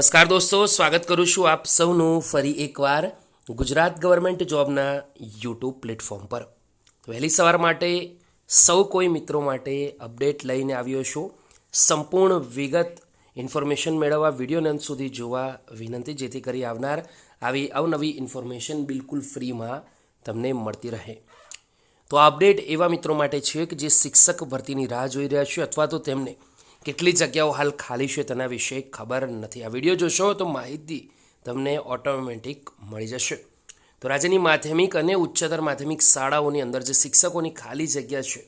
નમસ્કાર દોસ્તો, સ્વાગત કરું છું આપ સૌનું ફરી એકવાર ગુજરાત ગવર્મેન્ટ જોબના યુટ્યુબ પ્લેટફોર્મ પર. વહેલી સવાર માટે સૌ કોઈ મિત્રો માટે અપડેટ લઈને આવ્યો છું. સંપૂર્ણ વિગત ઇન્ફોર્મેશન મેળવવા વિડીયોને અંત સુધી જોવા વિનંતી, જેથી કરી આવનાર આવી અવનવી ઇન્ફોર્મેશન બિલકુલ ફ્રીમાં તમને મળતી રહે. તો અપડેટ એવા મિત્રો માટે છે કે જે શિક્ષક ભરતીની રાહ જોઈ રહ્યા છે અથવા તો તેમને કેટલી જગ્યાઓ હાલ ખાલી છે તેના વિશે ખબર નથી. આ વીડિયો જોશો તો માહિતી તમને ઓટોમેટિક મળી જશે. તો રાજ્યની માધ્યમિક અને ઉચ્ચતર માધ્યમિક શાળાઓની અંદર જે શિક્ષકોની ખાલી જગ્યા છે,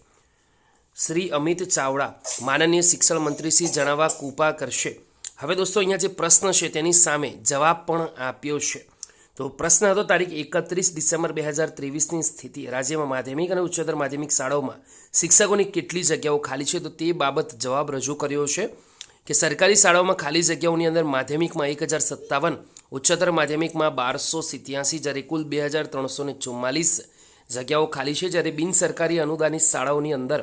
શ્રી અમિત ચાવડા, માનનીય શિક્ષણ મંત્રીશ્રી જણાવવા કૃપા કરશે. હવે દોસ્તો, અહીંયા જે પ્રશ્ન છે તેની સામે જવાબ પણ આપ્યો છે. તો પ્રશ્ન હતો તારીખ એકત્રીસ ડિસેમ્બર બે હજાર ત્રેવીસની સ્થિતિ. રાજ્યમાં માધ્યમિક અને ઉચ્ચતર માધ્યમિક શાળાઓમાં શિક્ષકોની કેટલી જગ્યાઓ ખાલી છે? તો તે બાબત જવાબ રજૂ કર્યો છે કે સરકારી શાળાઓમાં ખાલી જગ્યાઓની અંદર માધ્યમિકમાં એક હજાર સત્તાવન, ઉચ્ચતર માધ્યમિકમાં બારસો સિત્યાસી, જ્યારે કુલ બે હજાર ત્રણસો ને ચુમ્માલીસ જગ્યાઓ ખાલી છે, જ્યારે બિન સરકારી અનુદાનિત શાળાઓની અંદર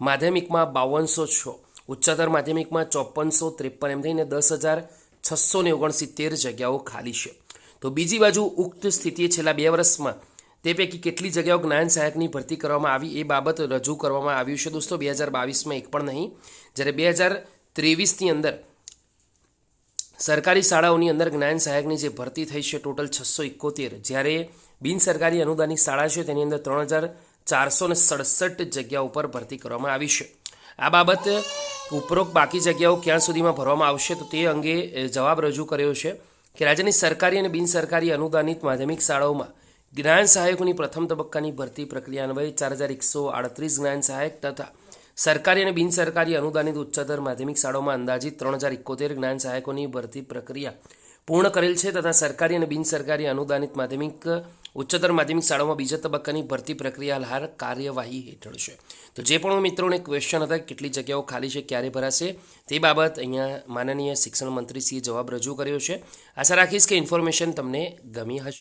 માધ્યમિકમાં બાવનસો છ, ઉચ્ચતર માધ્યમિકમાં ચોપનસો ત્રેપન, એમ થઈને દસ હજાર છસો ને ઓગણસિત્તેર જગ્યાઓ ખાલી છે. તો બીજી બાજુ ઉક્ત સ્થિતિએ છેલ્લા બે વર્ષમાં. તે પૈકી કેટલી જગ્યાઓ જ્ઞાન સહાયકની ભરતી કરવામાં આવી એ બાબત રજૂ કરવામાં આવ્યું છે દોસ્તો, બે હજાર બાવીસમાં એક પણ નહીં. જ્યારે બે હજાર ત્રેવીસની અંદર સરકારી શાળાઓની અંદર જ્ઞાન સહાયકની જે ભરતી થઈ છે ટોટલ છસો એકોતેર. જ્યારે બિન સરકારી અનુદાનિત શાળા છે તેની અંદર ત્રણ હજાર ચારસો ને સડસઠ જગ્યા ઉપર ભરતી કરવામાં આવી છે. આ બાબત ઉપરોક્ત બાકી જગ્યાઓ ક્યાં સુધીમાં ભરવામાં આવશે તો તે અંગે જવાબ રજૂ કર્યો છે. કે રાજ્યની સરકારી અને બિનસરકારી અનુદાનિત માધ્યમિક શાળાઓમાં જ્ઞાન સહાયકોની પ્રથમ તબક્કાની ભરતી પ્રક્રિયા અન્વયે ચાર હજાર એકસો આડત્રીસ જ્ઞાન સહાયક તથા સરકારી અને બિન સરકારી અનુદાનિત ઉચ્ચતર માધ્યમિક શાળાઓમાં અંદાજિત ત્રણ હજાર એકોતેર જ્ઞાન સહાયકોની ભરતી પ્રક્રિયા પૂર્ણ કરેલ છે તથા સરકારી અને બિનસરકારી અનુદાનિત માધ્યમિક, ઉચ્ચતર માધ્યમિક શાળાઓમાં બીજા તબક્કાની ભરતી પ્રક્રિયા હાલ કાર્યવાહી હેઠળ છે. તો જે પણ મિત્રોને ક્વેશ્ચન હતા કેટલી જગ્યાઓ ખાલી છે, ક્યારે ભરાશે, તે બાબત અહીંયા માનનીય શિક્ષણ મંત્રીશ્રીએ જવાબ રજૂ કર્યો છે. આશા રાખીશ કે ઇન્ફોર્મેશન તમને ગમી હશે.